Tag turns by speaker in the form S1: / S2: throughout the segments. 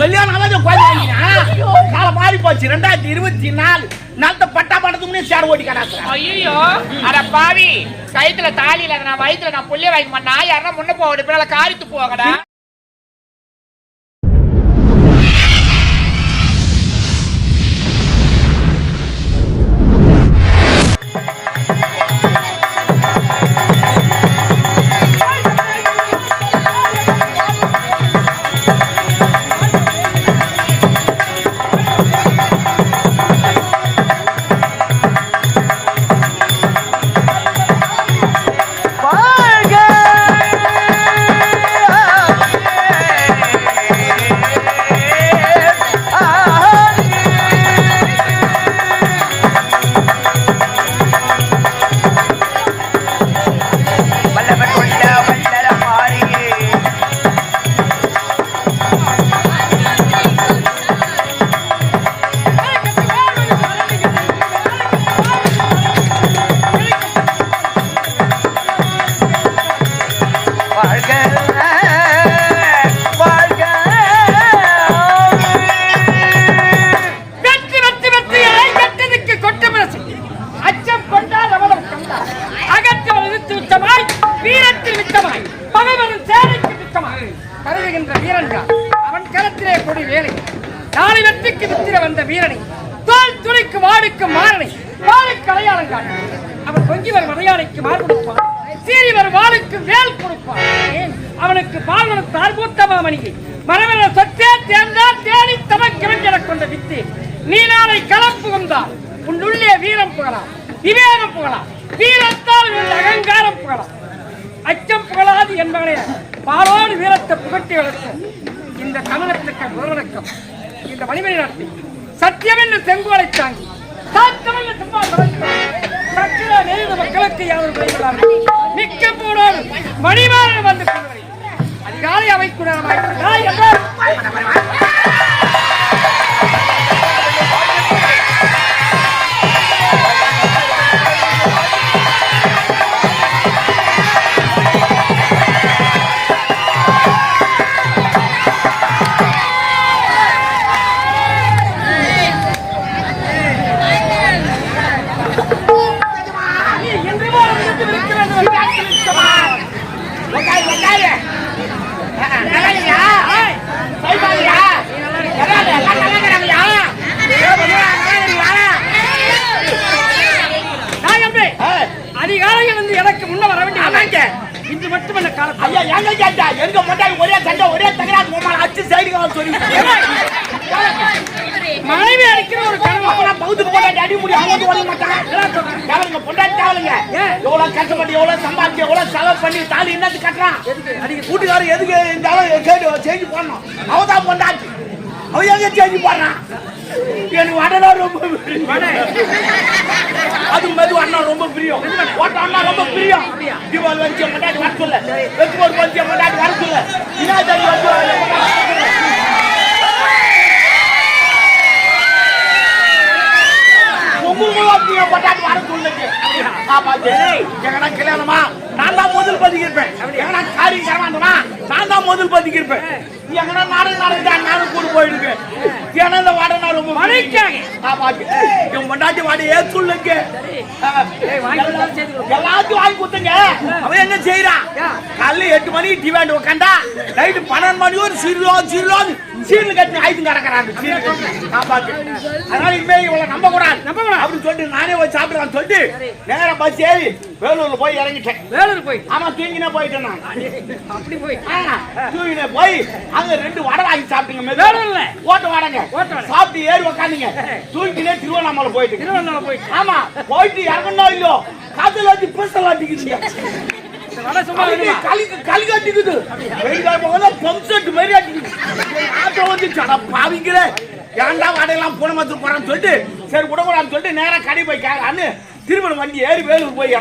S1: கல்யாணம்
S2: மாறி போச்சு ரெண்டாயிரத்தி இருபத்தி நாலு நல்ல பட்டா படத்துக்கு முன்னே சேர் ஓட்டி கடாக்குறேன்
S1: ஐயோ அட பாவி. கயித்துல தாலி இல்லாத நான் வயித்துல நான் புள்ளிய மாட்டேன். நான் யாரா முன்ன போகுது பின்னால காரித்து போகடா.
S3: அடையாளம் அவன் பொங்கி வரும் அடையாளைக்கு மாறு கொடுப்பான். சீறி வரும் வாளுக்கு வேல் கொடுப்பான். ஏன் அவனுக்கு பால்வனத்தால் மூத்தமாமணியை மரவன சொத்தே தேர்ந்தால் தேடி தமக்கு எனக் கொண்ட வித்து. நீ நாளை களம் புகுந்தால் உன் உள்ளே வீரம் புகழாம். விவேகம் புகழாம். வீரத்தால் அகங்காரம் புகழாம். அச்சம் புகழாது என்பவனே பாலோடு வீரத்தை புகட்டி வளர்த்த. இந்த தமிழகத்துக்கு முதலடக்கம் இந்த மணிமணி நாட்டில் சத்தியம் என்று செங்கோலை தாங்கி. மக்களுக்கு யாரும் விளைவிடாது போனோடு மணிமாறன் வந்து அதிகாலை அவைக்குடமாய்
S2: பௌத்துக்கு போட்டாட்டி அடி முடி அவங்க வந்து ஓட மாட்டாங்க. தேவலுங்க பொண்டாட்டி
S3: ஏன்?
S2: எவ்வளவு கஷ்டப்பட்டு எவ்வளவு சம்பாதிச்சு எவ்வளவு செலவு பண்ணி தாலி என்னது கட்டுறான்? வீட்டுக்காரர் எதுக்கு இந்த அளவு கேட்டு செஞ்சு போடணும் அவ தான் பொண்டாட்டி. அவ எங்க செஞ்சு போடுறான் எனக்கு ரொம்ப. அது மெது அண்ணா ரொம்ப பிரியம். ஓட்ட அண்ணா ரொம்ப பிரியம். தீபாவளி வச்சு பொண்டாட்டி வர சொல்ல. வெக்கும்போது வச்சு பொண்டாட்டி வர சொல்ல? என்ன தெரியும் வந்து உங்களுக்கு பொண்டாட்டி வர சொல்லுங்க ஆமா டேய் எங்கடா கல்யாணமா நான் தான் முதல் பதிக்கிருப்பேன் எங்கடா காரி கரமாண்டமா நான் தான் முதல் பதிக்கிருப்பேன் எங்கடா நாடகம் நடந்தா நானும் கூட போயிடுவேன் ஏன்னா இந்த வாடகை நான் ரொம்ப
S3: மனைக்காக.
S2: ஆமா என் பொண்டாட்டி வாடி ஏ சொல்லுங்க எல்லாத்தையும் வாங்கி கொடுத்துங்க அவன் என்ன செய்யறான் காலைல எட்டு மணிக்கு டிவாண்ட் உட்காந்தா நைட்டு பன்னெண்டு மணி ஒரு சிறுலோ சிறுலோ சீர்ல கட்டி ஐந்து கிடக்குறாங்க சீர்ல கட்டி காப்பாத்து அதனால இனிமே இவளை நம்ப கூடாது
S3: நம்ப கூடாது.
S2: அப்படின்னு சொல்லிட்டு நானே போய் சாப்பிடலாம்னு சொல்லிட்டு நேரா பஸ் ஏறி வேலூர்ல போய் இறங்கிட்டேன்.
S3: வேலூர் போய்?
S2: ஆமா தூங்கினே போயிட்டேன் நான்.
S3: அப்படி போய்?
S2: தூங்கினே போய் அங்க ரெண்டு வடை வாங்கி சாப்பிட்டீங்க.
S3: வேலூர்ல?
S2: ஓட்ட வடைங்க. சாப்பிட்டு ஏறி உக்காந்தீங்க. தூங்கினே திருவண்ணாமலை போயிட்டு
S3: திருவண்ணாமலை போய்
S2: ஆமா போயிட்டு இறங்கணும் இல்லையோ காத்துல வச்சு பீசல் அடிக்குதுங்க கலி கட்டிக்குது. வெயில் காலம் போகும்போது பம்ப் செட் மாதிரி அடிக்குது ஆட்டோ வந்து சட பாவிக்கிறே ஏன்டா வாடையெல்லாம் போன மாத்திரம் போறான்னு சொல்லிட்டு சரி விடக்கூடாதுன்னு சொல்லிட்டு நேரா கடை போய் கேட்கலான்னு திருமண வண்டி ஏறி வேலூர் போய்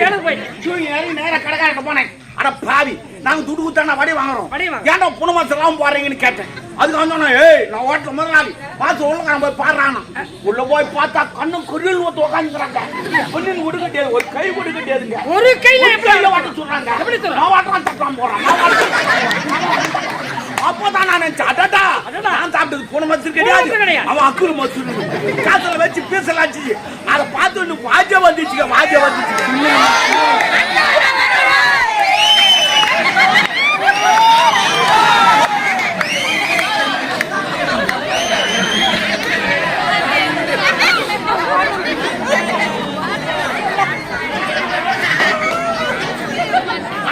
S3: ஏறி போய்.
S2: தூங்கி இறங்கி நேரா கடைக்காரங்க போனேன். அட பாவி நாங்க துட்டு குத்தானா வடி வாங்குறோம். ஏன்டா புன மாத்திரம் போறீங்கன்னு கேட்டேன். அதுக்கு வந்தோன்னா ஏய் நான் ஓட்டல முதலாளி. பார்த்து உள்ள நான் போய் பாடுறானா. உள்ள போய் பார்த்தா கண்ணு குரில் ஊத்து உட்காந்துக்கிறாங்க பொண்ணுன்னு கொடுக்கட்டியது ஒரு கை கொடுக்கட்டியதுங்க
S3: ஒரு கையில
S2: கையில ஓட்ட சொல்றாங்க.
S3: எப்படி?
S2: நான் ஓட்டலாம் தட்டலாம் போறேன். நான் ஓட்டலாம். நினைச்சேன் அடடா நான் சாப்பிட்டது பூனை மசூர் கிடையாது. அவன் அக்குரு மசூர் காத்துல வச்சு பீசலாச்சு. அதை பார்த்து வாஜ வந்துச்சுங்க வாஜ வந்துச்சு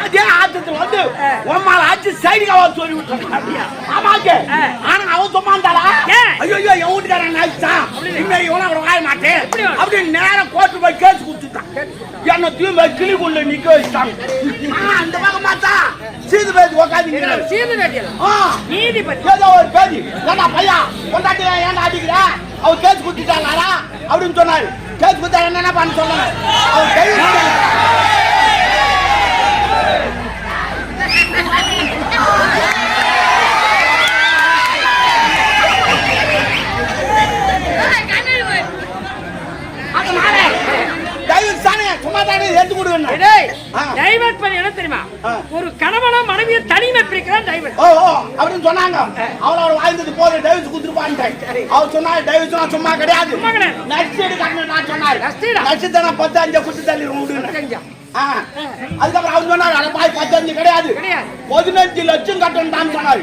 S2: அதே ஆத்தத்துல வந்து உம்மால ஆச்சு சைடுக்கு அவன் சொல்லி விட்டான் ஆமாங்க. ஆனா அவன் சொன்னான்டாடா
S3: ஏன்?
S2: ஐயோ ஐயோ என் வீட்டுக்காரன் நினைச்சான் இனிமே இவனை வாய மாட்டேன்? அப்படின்னு நேரம் கோர்ட்டு போய் கேஸ் கொடுத்துட்டான். என்ன தூய்மை கிளிக்குள்ள நிக்க வச்சுட்டாங்க அந்த பக்கம் பார்த்தா சீது பேசி உக்காந்து
S3: சீது வேட்டியல் நீதிபதி.
S2: ஏதோ ஒரு பேதி ஏண்டா பையா கொண்டாட்டி ஏன்டா அடிக்கிற? அவர் கேஸ் குத்திட்டாங்களா அப்படின்னு சொன்னாரு. கேஸ் குத்தா என்ன பண்ண சொன்னாங்க அவர் அதனால தயவு சாணி சும்மா தானே ஏத்து கொடுங்க
S3: டேய்,
S2: ஆ.
S3: டைவர்ட் பண்ணி என்ன தெரியுமா. ஒரு கணவனோ மனைவியை தனிமை பிரிக்கிறான் டைவர்ட்
S2: ஓ அப்படின்னு சொன்னாங்க. அவளோட வாழ்ந்தது போதும் டைவர்ஸ் குடுத்துருப்பான்ட்டேன் அவர் சொன்னாரு டைவர்ஸ் சும்மா கிடையாது.
S3: சும்மா கிடையாது.
S2: நஷ்டீடு கட்டணும் நான் சொன்னாரு.
S3: நஷ்டீடா?
S2: நஷ்டீடு பத்து அஞ்சு குத்து தள்ளி விடுங்க. அதுக்கப்புறம் அவர் சொன்னாரு அட பாய் பத்தஞ்சு கிடையாது. பதினஞ்சு லட்சம் கட்டணும் தான் சொன்னாரு?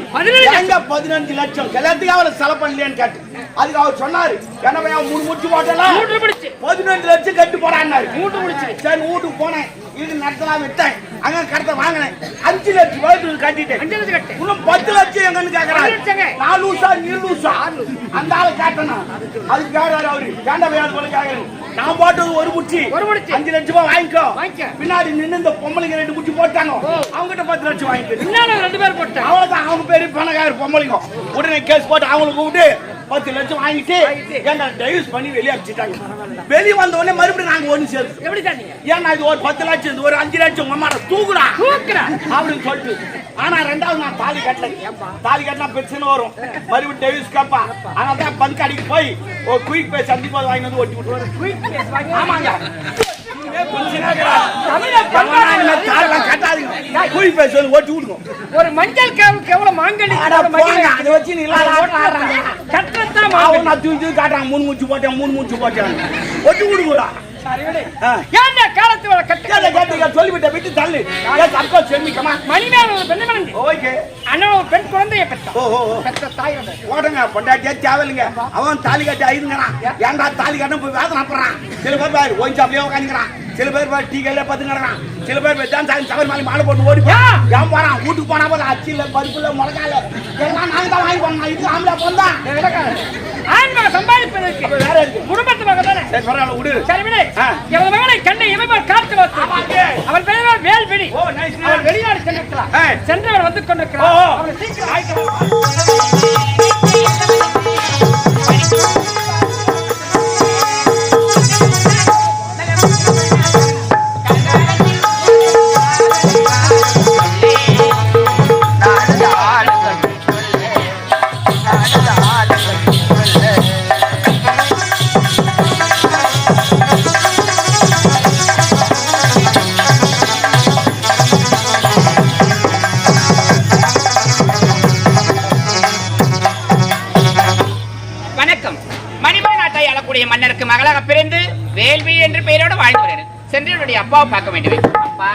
S2: எங்க பதினஞ்சு லட்சம்? எல்லாத்துக்கும் அவளை செலவு பண்ணலையான்னு கேட்டு. அதுக்கு அவர் சொன்னாரு என்ன மூணு முடிச்சு போட்டல
S3: மூன்று பிடிச்சு
S2: பதினஞ்சு லட்சம் கட்டு போறான்னாரு.
S3: மூன்று முடிச்சு.
S2: சரி வீட்டுக்கு போனேன். இது நடத்தலாம் விட்டேன். அங்க கடத்த வாங்கினேன். அஞ்சு லட்சம் ரூபாய்க்கு கட்டிட்டேன்.
S3: அஞ்சு லட்சம் கட்டு.
S2: இன்னும் பத்து லட்சம் எங்கன்னு கேக்குறாரு.
S3: பத்து லட்சங்க.
S2: நான் லூசா நீ லூசா? அந்த ஆளு கேட்டணும் அதுக்கு கேடாரு அவரு? கேண்ட பையன் போல கேக்குறேன் நான் போட்டது ஒரு முச்சி
S3: ஒரு முச்சி.
S2: அஞ்சு லட்சம் ரூபாய் வாங்கிக்கோ. பின்னாடி நின்னு இந்த பொம்பளைங்க ரெண்டு முச்சி போட்டாங்க. அவங்க கிட்ட பத்து லட்சம்
S3: பின்னால ரெண்டு பேர் போட்டான்
S2: அவ்வளவுதான். அவங்க பேரு பணக்கார பொம்பளைங்க. உடனே கேஸ் போட்டு அவங்களை கூப்பிட்டு பத்து லட்சம் வாங்கிட்டு. எங்க டைவர்ஸ் பண்ணி வெளியே அடிச்சிட்டாங்க வெளியே வந்த உடனே மறுபடியும் நாங்க ஒண்ணு சேர்த்து
S3: எப்படி
S2: ஏன்னா இது ஒரு பத்து லட்சம் இது ஒரு அஞ்சு லட்சம் உங்க தூக்குடா.
S3: தூக்குறா
S2: அப்படின்னு சொல்லிட்டு. ஆனா ரெண்டாவது நான் தாலி கட்டல. தாலி கட்டினா பிரச்சனை வரும். மறுபடியும் டெவிஸ் கேப்பா. ஆனா தான் பங்கு அடிக்க போய் ஒரு குயிக் பே சந்தி போது வாங்கி வந்து ஒட்டி விட்டுருவாரு ஆமாங்க.
S3: ஒரு மஞ்சள் காவுக்கு எவ்வளவு
S2: போங்க அதை வச்சு
S3: கட்டத்தான்.
S2: நான் தூக்கி தூக்கி காட்டுறான். மூணு மூச்சு போட்டேன் மூணு மூச்சு போட்டேன். ஒட்டி விடுங்கடா. அவன் தாலி கட்டி ஐதுங்கிறான். ஏன்டா தாலி கட்ட போய் வேதனை போடுறான். சில பேர் உட்காந்துக்கிறான் சில பேர் டீ கடையில பத்துங்கிறான் சில பேர் தான் சாய் சபரி மாலை மாலை போட்டு ஓடி போறான். ஏன் போறான்? வீட்டுக்கு போனா போது அச்சில பருப்புல முளகால. எல்லாம் நாங்க தான் வாங்கி போனோம் இது ஆம்பளை பொந்தான்
S3: ஆண்மக சம்பாதிப்பதற்கு
S2: வேற இருக்கு.
S3: குடும்பத்து மகன் தானே?
S2: சரி பரவாயில்ல விடு.
S3: சரி விடு.
S2: ஆ.
S3: எவன் மகனை கண்ணை இமைப்பார் காத்து. வைத்து அவன்
S2: ஓ நைஸ்
S3: அவன் வெளிநாடு சென்றிருக்கிறான்
S2: ஆ.
S3: சென்றவர் வந்து கொண்டிருக்கிறான். அவனை சீக்கிரம்
S1: அவருக்கு மகளாக பிறந்து வேள்வி என்று பெயரோடு வாழ்ந்து வருகிறேன் சென்று என்னுடைய அப்பாவை பார்க்க வேண்டும். அப்பா.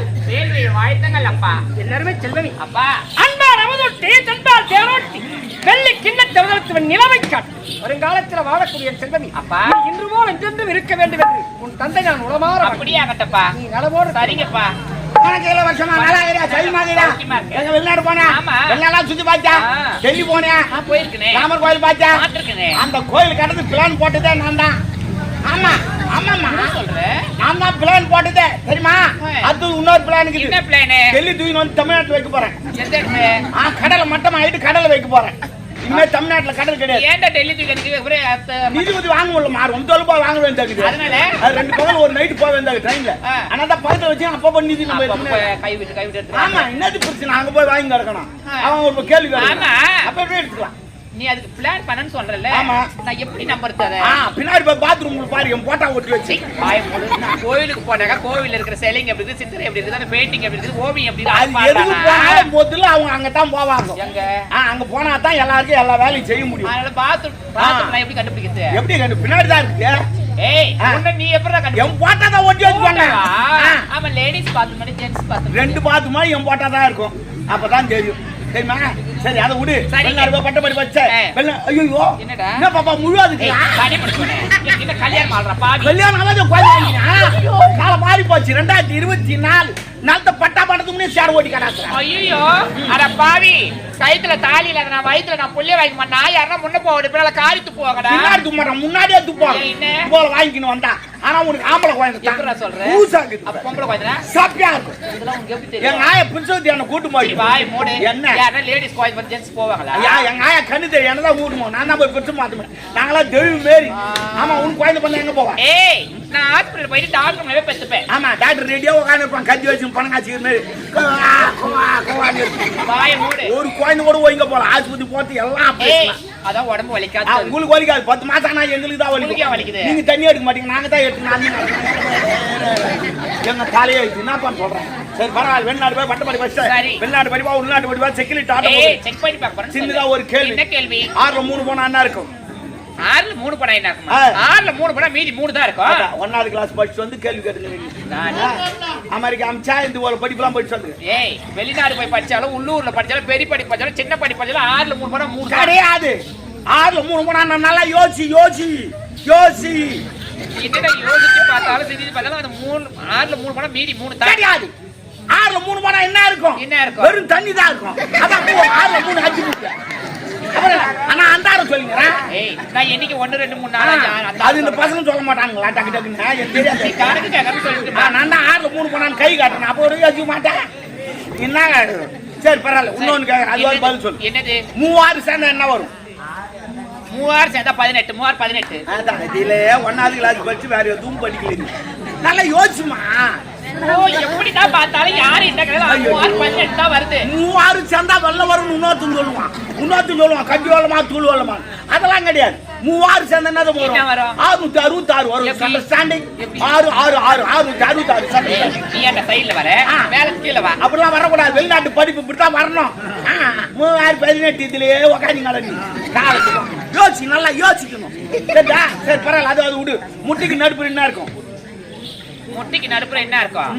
S4: சென்றால் எல்லாருமே செல்வவி அப்பா. அன்பா
S3: ரமதுட்டி வெள்ளி கிண்ணத்தை உதரத்துவன் நிலவை காட்டு வருங்காலத்தில் வாழக்கூடிய செல்வமி.
S1: அப்பா.
S3: இன்று போல் என்றென்றும் இருக்க வேண்டும் உன் தந்தை நான் நீ நலமோடு
S1: சரிங்கப்பா.
S2: உனக்கு வருஷமா நல்லா
S1: இருக்கா?
S2: சரிமாதிரா எங்க வெளிநாடு போனா? வெளிநாடா சுத்தி பார்த்தா டெல்லி
S1: போனா
S2: ராமர் கோயில் பார்த்தா அந்த கோயில் பிளான் போட்டதே நான் தான் ஆமா. ஆமாம்மா.
S1: என்ன சொல்ற?
S2: நான் தான் பிளான் போட்டதே தெரியுமா. அது இன்னொரு பிளான் இருக்குது.
S1: என்ன பிளானு
S2: டெல்லி தூக்கி வந்து தமிழ்நாட்டுல வைக்க போறேன்.
S1: எந்த
S2: கடலை மட்டம் ஆயிட்டு கடலை வைக்க போறேன். இனிமே தமிழ்நாட்டுல கடல் கிடையாது.
S1: ஏன்டா டெல்லி
S2: நிதிபதி வாங்க முடியல மாறு ரொம்ப ரூபாய் வாங்க வேண்டியது
S1: அதனால?
S2: அது ரெண்டு பகல் ஒரு நைட் போக வேண்டியது ட்ரெயின்ல. ஆனா தான் வச்சு அப்பா பண்ணி நிதி நம்ம
S1: கை விட்டு கை விட்டு எடுத்துட்டு
S2: ஆமா என்னது பிரச்சனை? அங்க போய் வாங்கி கிடக்கணும். அவன் ஒரு கேள்வி. அப்ப எப்படி எடுத்துக்கலாம்?
S1: நீ அதுக்கு பிளான் பண்ணன்னு சொல்றல
S2: ஆமா.
S1: நான் எப்படி நம்புறது அத
S2: ஆ பின்னாடி போய் பாத்ரூம் பாரு என் போட்டா ஒட்டி வச்சு.
S1: வாய மூடு. நான் கோயிலுக்கு போனாக்கா கோவில்ல இருக்கிற சிலைங்க எப்படி இருக்கு சித்திரை எப்படி இருக்குது அந்த பெயிண்டிங் எப்படி இருக்குது ஓவியம் எப்படி
S2: அது
S1: இருக்கு
S2: எதுக்கு போனாலும் முதல்ல அவங்க அங்கதான் போவாங்க.
S1: எங்க?
S2: ஆ, அங்க போனா தான் எல்லாருக்கும் எல்லா வேலையும் செய்ய முடியும்.
S1: அதனால பாத்ரூம் பாத்ரூம் நான் எப்படி கண்டுபிடிக்கிறது?
S2: எப்படி கண்டு பின்னாடி தான் இருக்கு.
S1: ஏய். உன்னை நீ எப்படிடா
S2: என்
S1: கண்டுபிடிச்ச
S2: போட்டா தான் ஒட்டி வச்சுக்கோங்க ஆ.
S1: ஆமா லேடிஸ் பாத்ரூம் ஜென்ஸ் பாத்ரூம்
S2: ரெண்டு பாத்து மாதிரி என் போட்டா தான் இருக்கும். அப்பதான் தெரியும். தெரியுமா? சரி அதை விடு.
S1: சரி.
S2: வெளிநாடு போய் பட்டப்படி வச்ச.
S1: ஆ.
S2: ஐயோ
S1: என்னடா?
S2: என்ன பாப்பா முழு அதுக்கு
S1: என்ன கல்யாணம் ஆடுற பாவி
S2: கல்யாணம் ஆகாத குழந்தை கால மாறி போச்சு ரெண்டாயிரத்தி இருபத்தி நாலு நாளத்த பட்டா படத்துக்கு முன்னே சேர் ஓட்டி கடாக்குறேன்
S1: ஐயோ அட பாவி. கயித்துல தாலி இல்லாத நான் வயித்துல நான் புள்ளிய வாங்கி மாட்டேன். நான் யாரா முன்ன போக பின்னால காரி துப்புவாங்கடா.
S2: பின்னாடி தும்மாட்டான் முன்னாடியே
S1: என்ன?
S2: போல வாங்கிக்கணும் வந்தா. ஆனா உனக்கு ஆம்பளை குழந்தை
S1: எப்படிடா சொல்ற?
S2: பூசா
S1: அப்ப
S2: இருக்குது
S1: பொம்பளை குழந்தை
S2: சாப்பியா இருக்கும்.
S1: இதெல்லாம் எப்படி
S2: எங்க ஆய பிரிசவத்தி என்ன கூட்டு
S1: சரி, வாய் மூடு.
S2: போய் என்ன?
S1: யாரா லேடிஸ் கோயில் வந்து ஜென்ஸ் போவாங்களா?
S2: ஐயா எங்க ஆயா கண்ணு தெரியும் என்னதான் கூட்டுமோ நான் தான் போய் பிரிச்சு மாத்துவேன். நாங்களாம் தெய்வம் மாரி. ஆமா உன் குழந்தை பண்ண எங்க போவா?
S1: ஏய் நான் ஹாஸ்பிடல் போயிட்டு டாக்டர் மேலே பெத்துப்பேன்
S2: ஆமா டாக்டர் ரெடியா உட்காந்து இருப்பான் கஞ்சி வச்சு பணம் காய்ச்சிக்கிற மாதிரி.
S1: வாய மூடு.
S2: ஒரு குழந்தை கூட ஒய்ங்க போல ஆஸ்பத்திரி போட்டு எல்லாம்.
S1: அதான் உடம்பு வலிக்காது.
S2: உங்களுக்கு வலிக்காது. பத்து மாசம் ஆனா எங்களுக்கு தான் வலிக்கும்.
S1: வலிக்குது?
S2: நீங்க தண்ணி எடுக்க மாட்டீங்க நாங்க தான் எடுத்து எங்க தலையே பண்ண சொல்றேன். சரி பரவாயில்ல. வெளிநாடு போய் பட்ட படி வச்சு
S1: சரி.
S2: வெளிநாடு படிப்பா உள்நாட்டு படிப்பா செக்யூரிட்டி ஆட்டோ
S1: ஏய் செக் பண்ணி பார்க்க போறேன்
S2: சின்னதா. ஒரு கேள்வி.
S1: என்ன கேள்வி?
S2: ஆறுல மூணு போனா என்ன இருக்கும்?
S1: ஆறுல மூணு படம் என்ன. ஆறுல மூணு படம் மீதி மூணு தான் இருக்கும்.
S2: ஒன்னாவது கிளாஸ் படிச்சு வந்து கேள்வி கேட்டுங்க. அமெரிக்கா அமிச்சா இந்த ஒரு படிப்புலாம் படிச்சு வந்து
S1: ஏய் வெளிநாடு போய் படிச்சாலும் உள்ளூர்ல படிச்சாலும் பெரிய படி படிச்சாலும் சின்ன படி படிச்சாலும் ஆறுல மூணு படம் மூணு
S2: கிடையாது. ஆறுல மூணு நான் நல்லா யோசி யோசி யோசி.
S1: என்னடா யோசிச்சு பார்த்தாலும் பார்த்தாலும் அந்த மூணு ஆறுல மூணு படம் மீதி மூணு
S2: கிடையாது. ஆறுல மூணு போனா என்ன இருக்கும்?
S1: என்ன இருக்கும்?
S2: வெறும் தண்ணி தான் இருக்கும். அதான் ஆறுல மூணு அஞ்சு ஆனா அந்தாரம்
S1: நான் என்னைக்கு ஒண்ணு ரெண்டு மூணு நாலு
S2: அது இந்த பசங்க சொல்ல மாட்டாங்களா? டக்கு டக்குன்னு. நான் தான் ஆறுல மூணு போனான்னு கை காட்டுறேன். அப்போ ஒரு மாட்டேன். என்ன? சரி பரவாயில்ல. இன்னொன்னு கேட்கறேன் அது பதில் சொல்லு.
S1: என்னது?
S2: மூவாறு சேர்ந்தா என்ன வரும்?
S1: மூவாயிரம் சேர்ந்தா பதினெட்டு. மூவாயிரம் பதினெட்டு.
S2: அதான் இதுல ஒன்னாவது கிளாஸ் படிச்சு வேற எதுவும் படிக்கல. நல்லா யோசிச்சுமா?
S1: ஓ எப்படிதான் பார்த்தாலும் யாரு இந்த கடையில தான் வருது?
S2: மூவாறு சேர்ந்தா வெள்ள வரும்னு இன்னொருத்தன் சொல்லுவான். இன்னொருத்தன் சொல்லுவான் கஞ்சி வெள்ளமா தூள் வெள்ளமா. அதெல்லாம் கிடையாது. மூவாறு சேர்ந்தா வரும்
S1: வரும்?
S2: ஆறுநூத்தி அறுபத்தி ஆறு வரும்? அண்டர்ஸ்டாண்டிங்? ஆறு ஆறு ஆறு ஆறுநூத்தி அறுபத்தி ஆறு
S1: நீ அந்த சைடுல வர. மேல கீழே வா.
S2: அப்படிலாம் வரக்கூடாது. வெளிநாட்டு படிப்பு இப்படித்தான் வரணும். மூவாயிரம் பதினெட்டு இதுலயே உக்காந்தீங்களா நீ. காலத்துக்கும் யோசி நல்லா யோசிக்கணும். சரி பரவாயில்ல. அது அது விடு. முட்டிக்கு நடுப்பு என்ன இருக்கும்.
S1: முட்டிக்கு நடுப்புற என்ன இருக்கும்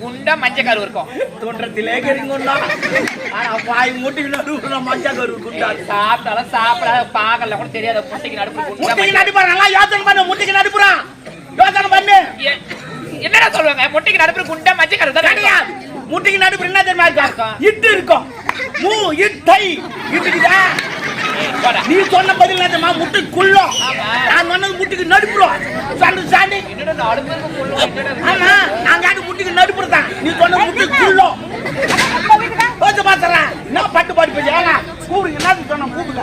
S1: குண்டா மஞ்சள் கரு இருக்கும்.
S2: தோன்றத்திலே கறிங்கொண்டா ஆனா பாய் முட்டிக்கு நடுப்புல மஞ்சள் கரு குண்டாது
S1: சாப்பிட்டாலும் சாப்பிடாத பாக்கல கூட தெரியாத முட்டிக்கு நடுப்புற குண்டா
S2: முட்டிக்கு நடுப்புறா நல்லா யோசனை பண்ணு முட்டிக்கு நடுப்புறான் யோசனை பண்ணு.
S1: என்னடா சொல்லுவாங்க? முட்டைக்கு நடுப்புற குண்டா மஞ்சள் கரு தான்
S2: முட்டிக்கு நடுப்புற என்ன தெரியுமா இருக்கும். இட்டு இருக்கும். மூ இட்டை இட்டுக்குதா. நீ சொன்ன பதில் தெரியுமா முட்டிக்குள்ளோம்
S1: ஆமா.
S2: நான் சொன்னது முட்டிக்கு நடுப்புறோம்.
S1: என்னடா இது?
S2: ஆமா நாங்க அது முட்டிக்கு நடுப்புறதான் நீ சொன்னது முட்டிக்குள்ளோம் ஓச்சு பாத்துறேன் என்ன பட்டு பாட்டு பேசி? ஏங்க கூப்பிடு. என்ன? சொன்ன கூப்பிடுங்க.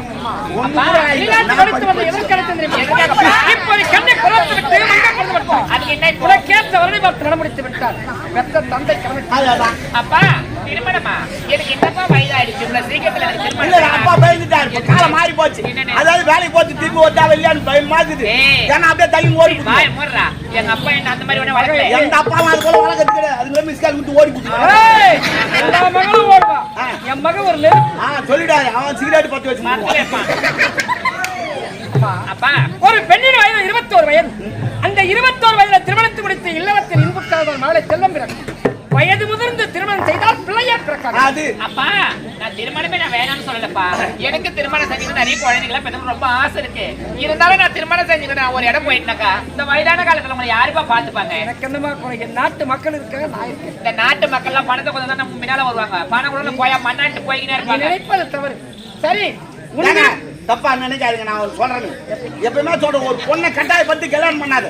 S1: அப்பா. திருமணமா? எனக்கு என்னப்பா வயதாயிடுச்சு? இவ்வளவு சீக்கிரத்துல எனக்கு
S2: இல்ல
S1: திருமணம்
S2: அப்பா பயந்துட்டாரு காலம் மாறி போச்சு? அதாவது வேலைக்கு போச்சு திரும்பி வந்தா வெளியான்னு பயம். ஏன்னா அப்படியே தள்ளி ஓடி
S1: எங்க அப்பா என்ன அந்த மாதிரி வளர்க்கல?
S2: எந்த அப்பாவும் அது போல வளர்க்கறது கிடையாது அதுல விட்டு ஓடி போச்சு
S3: மகளும் ஓடுவா. என் மகன் ஒரு நெருப்பு.
S2: ஆ சொல்லிடாரு அவன் சிகரெட் பத்தி வச்சு.
S1: அப்பா
S3: ஒரு பெண்ணின் வயது இருபத்தோரு வயது. அந்த இருபத்தோரு வயதுல திருமணத்து முடித்து இல்லறத்தில் இன்புக்காத மகளை செல்லம் பிறகு வயது முதிர்ந்து திருமணம் செய்தால் பிள்ளையே பிறக்காது
S2: அது
S1: அப்பா நான் திருமணமே நான் வேணாம்னு சொல்லலப்பா. எனக்கு திருமணம் செஞ்சுக்கிட்டு நிறைய குழந்தைகளை பெற்று ரொம்ப ஆசை இருக்கு. இருந்தாலும் நான் திருமணம் செஞ்சுக்கிட்டு நான் ஒரு இடம் போயிட்டேனாக்கா இந்த வயதான காலத்துல உங்களை யாருப்பா பாத்துப்பாங்க?
S3: எனக்கு என்னமா நாட்டு மக்கள் இருக்காங்க நான் இருக்கேன்.
S1: இந்த நாட்டு மக்கள் எல்லாம் பணத்தை கொஞ்சம் தான் நம்ம முன்னால வருவாங்க. பணம் கூட போயா மண்ணாட்டு போய்கினே இருப்பாங்க.
S3: நினைப்பது தவறு. சரி உனக்கு
S2: தப்பா நினைக்காதீங்க நான் ஒரு சொல்றேன் எப்பயுமே சொல்றேன் ஒரு பொண்ணை கட்டாயப்படுத்தி கல்யாணம் பண்ணாது.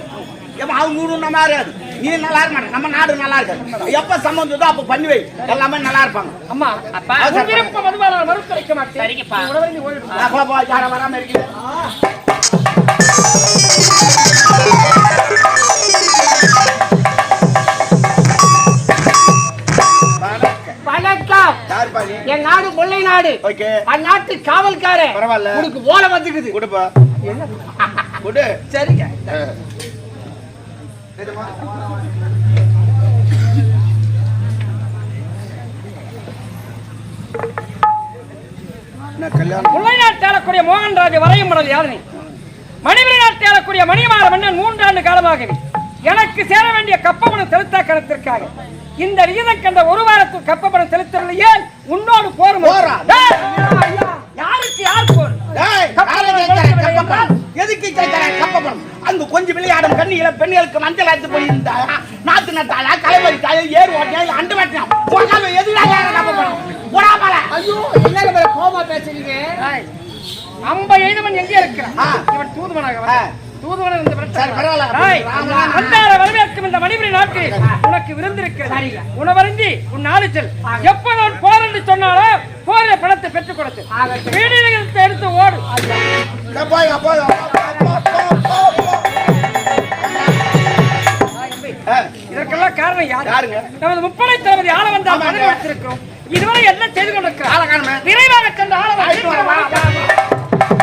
S2: ஏமா அவங்க நம்ம ஆறாது நீ நல்லா இருக்க மாட்டேன். நம்ம நாடு நல்லா இருக்காது எப்ப சம்பந்தம் அப்ப பண்ணி வை. எல்லாமே நல்லா இருப்பாங்க.
S3: அம்மா
S1: அப்பா.
S3: விருப்பம் அதுவா நான் மறுத்துரைக்க மாட்டேன்.
S1: சரிங்கப்பா.
S2: யாரும் வராம இருக்குது
S3: வணக்கம்.
S2: யார்
S3: என் நாடு முல்லை நாடு.
S2: ஓகே.
S3: அந்நாட்டு காவல்காரன்.
S2: பரவாயில்ல.
S3: உனக்கு ஓலை வந்துக்குது.
S2: கொடுப்பா. கொடு.
S3: சரிங்க.
S2: இதுமா. என்ன கல்யாணம்?
S3: முல்லை நாட்டு ஆளக்கூடிய மோகன்ராஜ் வரையும் மடல் யாதனை மணிமணி நாட்டு ஆளக்கூடிய மணிமாற மன்னன் மூன்றாண்டு காலமாகவே எனக்கு சேர வேண்டிய கப்பமனம் செலுத்தா கணத்திற்காக இந்த விகிதம் கண்ட ஒரு வாரத்துக்கு கப்பமனம் செலுத்தவில்லையே உன்னோடு போரா? யாருக்கு யார் போர்?
S2: எதுக்கு கேட்கிறேன் கப்பப்படம்? அங்க கொஞ்சம் விளையாடும் கண்ணியில பெண்களுக்கு மஞ்சள் அடித்து போயிருந்தா நாத்து நட்டாளா கலைவரி தாயா ஏறு ஓட்டியா இல்ல அண்டு வெட்டினா? போகாம எதுடா யாரும் கப்பப்படம்? போடாமல
S3: ஐயோ என்ன கோமா பேசுறீங்க? அம்ப எய்தவன் எங்கே இருக்கிறான். இவன் தூதுவனாக. வந்தான். தூதுவன் இந்த. வந்தார வரவேற்கும் இந்த மணிபுரி நாட்டில் உனக்கு விருந்திருக்கிறது. உணவருந்தி உன் நாடு செல் எப்போ நான் போர் என்று சொன்னாலோ போரில பணத்தை பெற்றுக் கொடுத்து. வீடில் எடுத்து ஓடு. இதற்கெல்லாம் காரணம் யார்?
S2: யாருங்க?
S3: நமது முப்படை தளபதி ஆள வந்தால் வைத்திருக்கிறோம் இதுவரை என்ன செய்து
S2: காணுமே.
S3: விரைவாக சென்று ஆள.